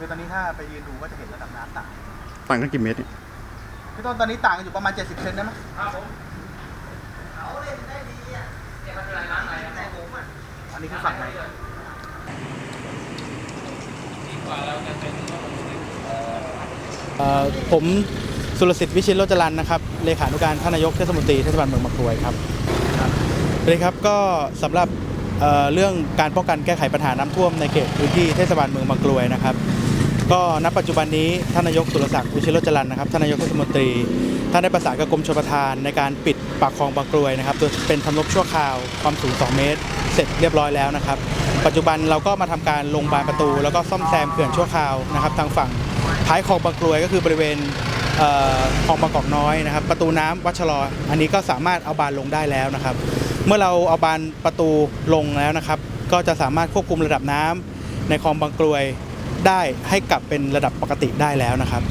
คือตอนนี้ถ้าไปยืนดูก็จะเห็นระดับน้ำต่างต่างกันกี่เมตรเนี่ยพี่ต้นตอนนี้ต่างกันอยู่ประมาณ 70เซนได้ไหมอันนี้คือฝั่งไหนเอ่อผมสุรสิทธิ์วิชิตโรจรันนะครับเลขานุการท่านนายกเทศมนตรีเทศบาลเมืองบางกรวยครับเลยครับก็สำหรับเอ่อเรื่องการป้องกันแก้ไขปัญหาน้ำท่วมในเขตพื้นที่เทศบาลเมืองบางกรวยนะครับ ก็ณปัจจุบันนี้ท่านนายกสุรศักดิ์วิชิรจรันนะครับท่านนายกเทศมนตรี ท่านได้ประสานกับกรมชลประทานในการปิดปากคลองบางกรวยนะครับโดยเป็นทำนบชั่วคราวความสูง 2 เมตร เสร็จเรียบร้อยแล้วนะครับ ปัจจุบันเราก็มาทำการลงบานประตู แล้วก็ซ่อมแซมเขื่อนชั่วคราวนะครับทางฝั่งท้ายคลองบางกรวยก็คือบริเวณคลองบางกอกน้อยนะครับ ประตูน้ำวัชะลออันนี้ก็สามารถเอาบานลงได้แล้วนะครับ เมื่อเราเอาบานประตูลงแล้วนะครับ ก็จะสามารถควบคุมระดับน้ำในคลองบางกรวย ได้ให้กลับเป็นระดับปกติได้แล้วนะครับ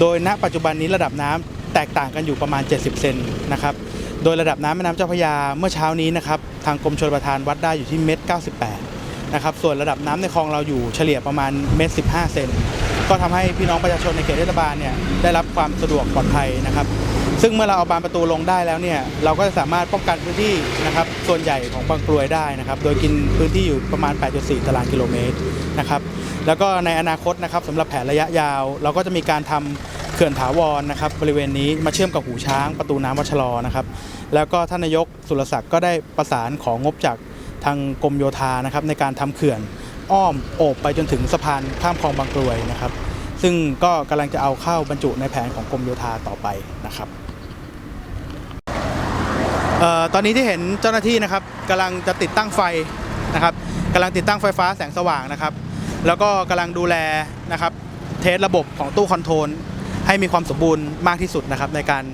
โดยณปัจจุบันนี้ระดับน้ำแตกต่างกันอยู่ประมาณ 70 เซนนะครับ โดยระดับน้ำแม่น้ำเจ้าพระยาเมื่อเช้านี้นะครับทางกรมชลประทานวัดได้อยู่ที่เมตร 98 นะครับ ส่วนระดับน้ำในคลองเราอยู่เฉลี่ยประมาณเมตร 15 เซน ก็ทำให้พี่น้องประชาชนในเขตเทศบาลเนี่ยได้รับความสะดวกปลอดภัยนะครับ ซึ่งเมื่อเราเอาบานประตูลงได้แล้วเนี่ยเราก็จะสามารถป้องกันพื้นที่นะครับส่วนใหญ่ของบางกรวยได้นะครับโดยกินพื้นที่อยู่ประมาณ 8.4 ตารางกิโลเมตรนะครับแล้วก็ในอนาคตนะครับสำหรับแผนระยะยาว เราก็จะมีการทำเขื่อนถาวรนะครับบริเวณนี้มาเชื่อมกับหูช้างประตูน้ำวัชรอนะครับแล้วก็ท่านนายกสุรศักดิ์ก็ได้ประสานของงบจากทางกรมโยธานะครับในการทำเขื่อนอ้อมโอบไปจนถึงสะพานข้ามคลองบางกรวยนะครับซึ่งก็กำลังจะเอาเข้าบรรจุในแผนของกรมโยธาต่อไปนะครับ ตอนนี้ที่เห็นเจ้าหน้าที่นะครับกำลังจะติดตั้งไฟนะครับกำลังติดตั้งไฟฟ้าแสงสว่างนะครับ แล้วก็กำลังดูแลนะครับเทสระบบของตู้คอนโทรลให้มีความสมบูรณ์มากที่สุดนะครับ ในการ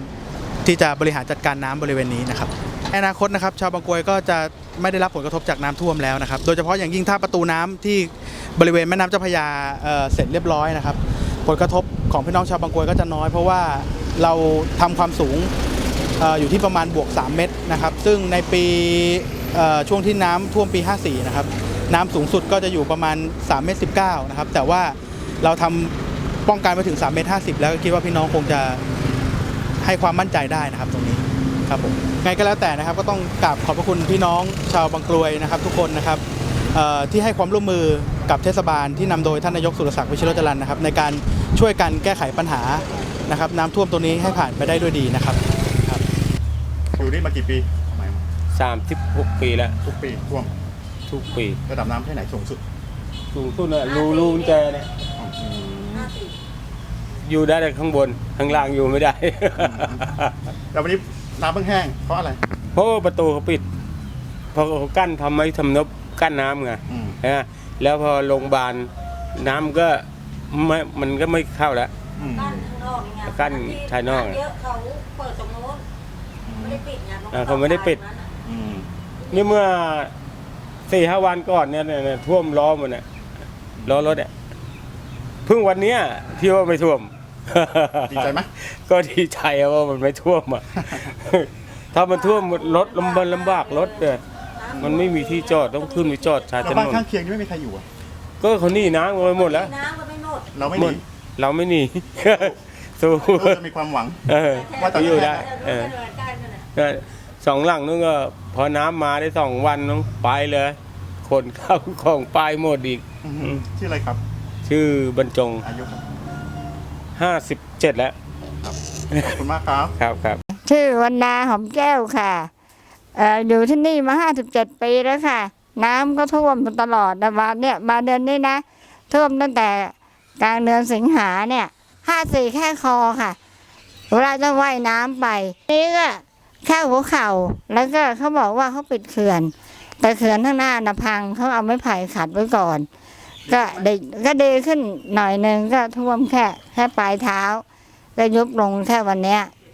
ที่จะบริหารจัดการน้ำบริเวณนี้นะครับในอนาคตนะครับ ชาวบางกวยก็จะไม่ได้รับผลกระทบจากน้ำท่วมแล้วนะครับ โดยเฉพาะอย่างยิ่งถ้าประตูน้ำที่บริเวณแม่น้ำเจ้าพระยาเเสร็จเรียบร้อยนะครับ ผลกระทบของพี่น้องชาวบางกวยก็จะน้อยเพราะว่าเราทำความสูง อยู่ที่ประมาณบวก 3 เมตรนะครับ ซึ่งในปีช่วงที่น้ำท่วมปี 54 นะครับ น้ำสูงสุดก็จะอยู่ประมาณ3เมตร19 นะครับ แต่ว่าเราทำป้องกันไปถึง3เมตร50 แล้วก็คิดว่าพี่น้องคงจะให้ความมั่นใจได้นะครับตรงนี้ครับผมไงก็แล้วแต่นะครับก็ต้องกราบขอบพระคุณพี่น้องชาวบางกรวยนะครับ ทุกคนนะครับที่ให้ความร่วมมือกับเทศบาลที่นำโดยท่านนายกสุรศักดิ์วิชิรจรันนะครับในการช่วยกันแก้ไขปัญหานะครับน้ำท่วมตรงนี้ให้ผ่านไปได้ด้วยดีนะครับ นี่มากี่ปีทำไมสามสิบหกปีแล้ว ทุกปีท่วมทุกปีระดับน้ำที่ไหนสูงสุดสูงสุดเนี่ยรูรูกุญแจเนี่ยอยู่ได้แต่ข้างบนข้างล่างอยู่ไม่ได้แต่วันนี้น้ำเพิ่งแห้งเพราะอะไร เพราะว่าประตูเขาปิดเพราะเขากั้นทำไม้ทำนบกั้นน้ำไงอืม นะแล้วพอโรงพยาบาลน้ำก็ไม่มันก็ไม่เข้าแล้ว อืม กั้นข้างนอกไงกั้นภายนอก เยอะเขาเปิดตรงโน้น ไม่ได้ปิดไงอ่าเขาไม่ได้ปิด อืมนี่เมื่อสี่ห้าวันก่อนเนี่ยเนี่ยเนี่ยท่วมล้อมันเนี่ยล้อรถเนี่ยเพิ่งวันเนี้ยที่ว่าไม่ท่วม ดีใจไหม ก็ดีใจว่ามันไม่ท่วมอะ ถ้ามันท่วมรถลำบากลำบากรถเนี่ยมันไม่มีที่จอดต้องขึ้นไปจอดชายถแล้วนบ้านนข้างเคียงนี่ไม่มีใครอยู่อะก็เขาหนีน้ำกันไปหมดแล้ว น้ำก็ไม่หมดเราไม่หหมนีดเราไม่หนี สู้ก็จะมีความหวัง เออ ว่าแต่อยู่ได้ เออใกล้ๆ กันน่ะก็สองหลังนู้นก็พอน้ำมาได้สองวันน้องไปเลยคนเข้าของไปหมดอีก อืมชื่ออะไรครับ ชื่อบรรจงอายุครับห้าสิบเจ็ดแล้ว ขอบคุณมากครับ ครับครับ ชื่อวันนาหอมแก้วค่ะเอ่ออยู่ที่นี่มาห้าสิบเจ็ดปีแล้วค่ะ น้ำก็ท่วมมาตลอดนะมาเนี่ยมาเดือนนี้นะ ท่วมตั้งแต่กลางเดือนสิงหาเนี่ยห้าสี่แค่คอค่ะ เวลาจะว่ายน้ำไป นี่ก็ แค่หัวเข่า แล้วก็เขาบอกว่าเขาปิดเขื่อน แต่เขื่อนข้างหน้านะพังเขาเอาไม้ไผ่ขัดไว้ก่อน ก็เด็ก็ดีขึ้นหน่อยหนึ่งก็ท่วมแค่แค่ปลายเท้าก็ยุบลงแค่วันเนี้ย